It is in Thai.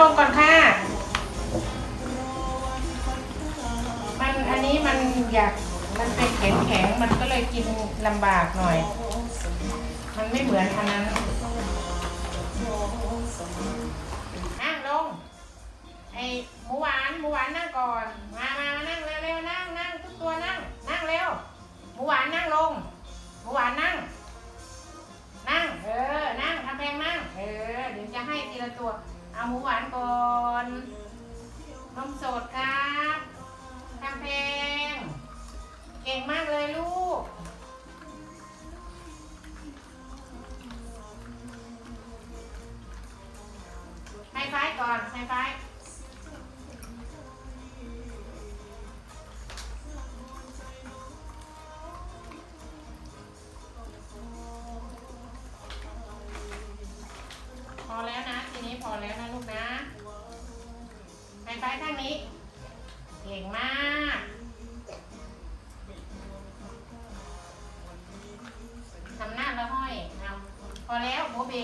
ลงก่อนค่ะ มันอันนี้มันอยากมันเป็นแข็งแข็งๆมันก็เลยกินลำบากหน่อย มันไม่เหมือนอันนั้นนั่งลง ไอ้หมูหวานหมูหวานนั่งก่อน มามามานั่งเร็วเร็วนั่งนั่งทุกตัวนั่ง นั่งเร็ว หมูหวานนั่งลง หมูหวานนั่ง ตัว เอาหมูหวานก่อนนมสดครับทำเพลงเก่งมากเลยลูก ไฮไฟก่อนไฮไฟ นซ้ายข้างนี้ เก่งมาก ทำหน้าละห้อยเอาพอแล้วโบเบ